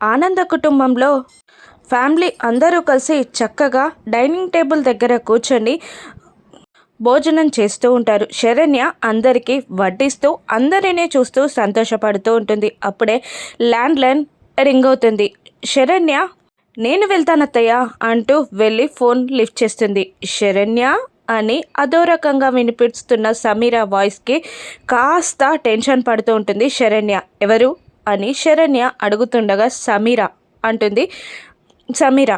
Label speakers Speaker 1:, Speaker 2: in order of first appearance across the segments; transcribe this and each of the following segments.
Speaker 1: ఆనంద కుటుంబంలో ఫ్యామిలీ అందరూ కలిసి చక్కగా డైనింగ్ టేబుల్ దగ్గర కూర్చొని భోజనం చేస్తూ ఉంటారు. శరణ్య అందరికీ వడ్డిస్తూ అందరినీ చూస్తూ సంతోషపడుతూ ఉంటుంది. అప్పుడే ల్యాండ్ లైన్ రింగ్ అవుతుంది శరణ్య నేను వెళ్తానత్తయ్య అంటూ వెళ్ళి ఫోన్ లిఫ్ట్ చేస్తుంది. శరణ్య అని అదో రకంగా వినిపిస్తున్న సమీర వాయిస్కి కాస్త టెన్షన్ పడుతూ ఉంటుంది శరణ్య. ఎవరు? అని శరణ్య అడుగుతుండగా సమీర అంటుంది. సమీర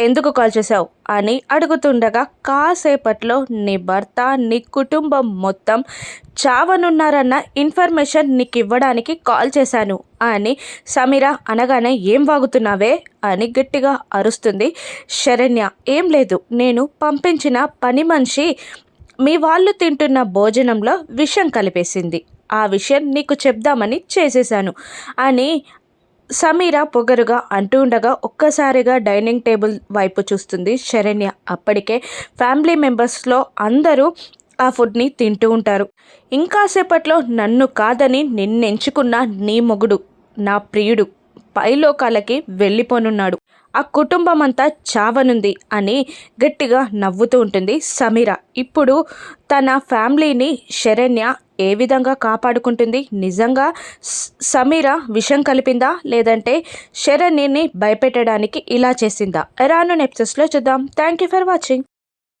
Speaker 1: ఎందుకు కాల్ చేశావు? అని అడుగుతుండగా కాసేపట్లో నీ భర్త నీ కుటుంబం మొత్తం చావనున్నారన్న ఇన్ఫర్మేషన్ నీకు ఇవ్వడానికి కాల్ చేశాను అని సమీర అనగానే ఏం వాగుతున్నావే? అని గట్టిగా అరుస్తుంది శరణ్య. ఏం లేదు నేను పంపించిన పని మనిషి మీ వాళ్ళు తింటున్న భోజనంలో విషం కలిపేసింది ఆ విషయం నీకు చెప్దామని చేసేశాను. అని సమీర పొగరుగా అంటూ ఉండగా ఒక్కసారిగా డైనింగ్ టేబుల్ వైపు చూస్తుంది శరణ్య. అప్పటికే ఫ్యామిలీ మెంబర్స్లో అందరూ ఆ ఫుడ్ని తింటూ ఉంటారు. ఇంకాసేపట్లో నన్ను కాదని నిన్నెంచుకున్న నీ మొగుడు నా ప్రియుడు పైలోకాలకి వెళ్ళిపోనున్నాడు. ఆ కుటుంబం అంతా చావనుంది అని గట్టిగా నవ్వుతూ ఉంటుంది సమీర. ఇప్పుడు తన ఫ్యామిలీని శరణ్య ఏ విధంగా కాపాడుకుంటుంది? నిజంగా సమీర విషం కలిపిందా? లేదంటే శరణ్యని భయపెట్టడానికి ఇలా చేసిందా? రాను నెప్సెస్లో చూద్దాం. Thank you for watching